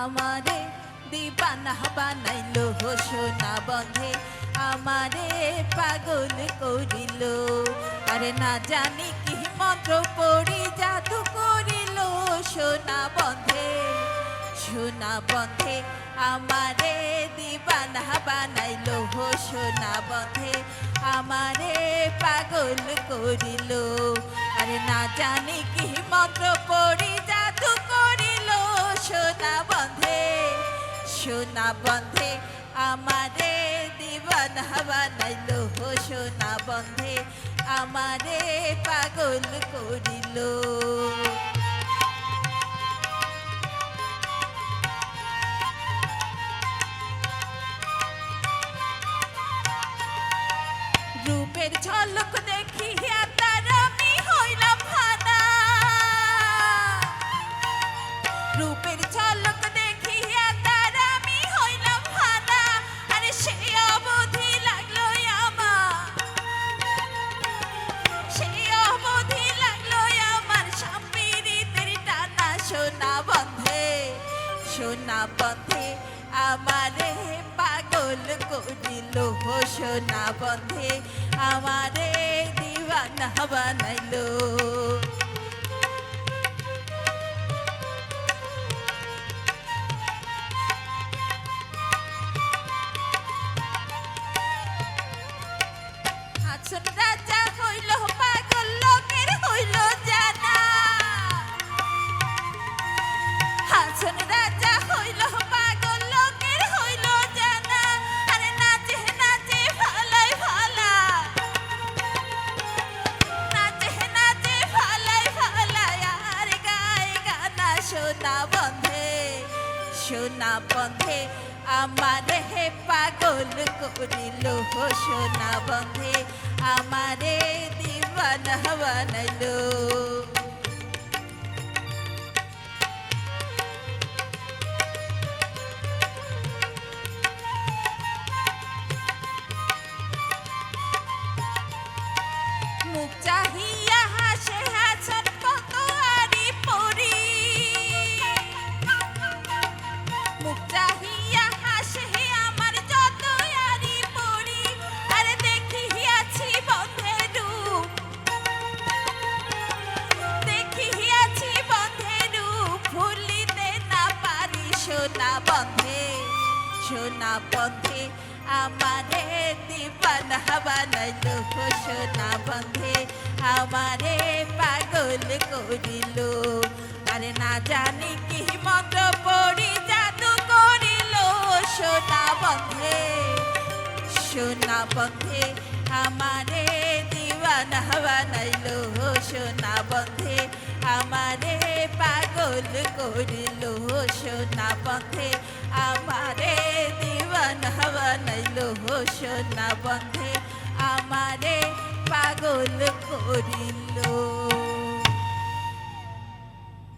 আমারে দিবানা বানাইল সোনা বন্ধে। আমারে পাগল করিল। আরে না জানি কি মন্ত্র পড়ি, জাদু করিল সোনা বন্ধে। সোনা বন্ধে আমারে দিবানা বানাইল সোনা বন্ধে। আমারে পাগল করিল। আরে না জানি কি মন্ত্র পড়ি যা সোনা বন্ধে আমারে দিবানা বানাইল সোনা বন্ধে আমারে পাগল করিল। রূপের ঝলক দেখিয়া সোনা পথে আমারে পাগল করিল। সোনা পথে আমারে দিওয়ানা বানাইলো। বন্ধে সোনা পথে আমার হে পাগল করিল সোনা বন্ধে আমারে দিবানা বানাইলো। সোনা বন্ধে, আমারে দিবানা বানাইল সোনা বন্ধে, আমারে পাগল করিল। আরে না জানি কি মত পড়ি, জাদু করিল সোনা বন্ধে সোনা বন্ধে, আমারে করিল সোনা পথে আমারে দিওয়ানা বানাইল সোনা পথে আমারে পাগল করিল।